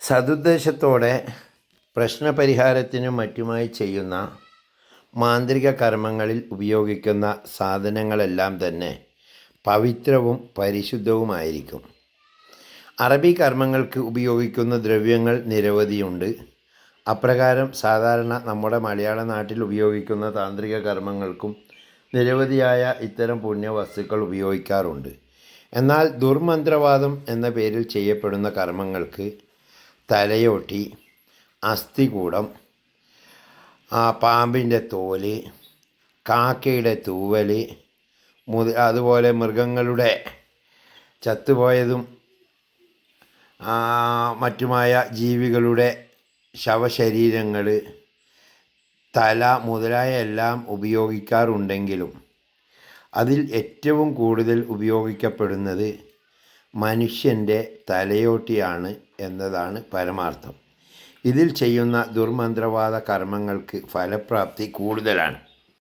സതുദ്ദേശത്തോടെ പ്രശ്നപരിഹാരത്തിനും മറ്റുമായി ചെയ്യുന്ന മാന്ത്രിക കർമ്മങ്ങളിൽ ഉപയോഗിക്കുന്ന സാധനങ്ങളെല്ലാം തന്നെ പവിത്രവും പരിശുദ്ധവുമായിരിക്കും. അറബി കർമ്മങ്ങൾക്ക് ഉപയോഗിക്കുന്ന ദ്രവ്യങ്ങൾ നിരവധിയുണ്ട്. അപ്രകാരം സാധാരണ നമ്മുടെ മലയാള നാട്ടിൽ ഉപയോഗിക്കുന്ന താന്ത്രിക കർമ്മങ്ങൾക്കും നിരവധിയായ ഇത്തരം പുണ്യവസ്തുക്കൾ ഉപയോഗിക്കാറുണ്ട്. എന്നാൽ ദുർമന്ത്രവാദം എന്ന പേരിൽ ചെയ്യപ്പെടുന്ന കർമ്മങ്ങൾക്ക് തലയോട്ടി അസ്ഥികൂടം പാമ്പിന്റെ തോൽ കാക്കയുടെ തൂവൽ മുത അതുപോലെ മൃഗങ്ങളുടെ ചത്തുപോയതും മറ്റുമായ ജീവികളുടെ ശവശരീരങ്ങൾ തല മുതലായ എല്ലാം ഉപയോഗിക്കാറുണ്ടെങ്കിലും അതിൽ ഏറ്റവും കൂടുതൽ ഉപയോഗിക്കപ്പെടുന്നത് മനുഷ്യന്റെ തലയോട്ടിയാണ് എന്നതാണ് പരമാർത്ഥം. ഇതിൽ ചെയ്യുന്ന ദുർമന്ത്രവാദ കർമ്മങ്ങൾക്ക് ഫലപ്രാപ്തി കൂടുതലാണ്.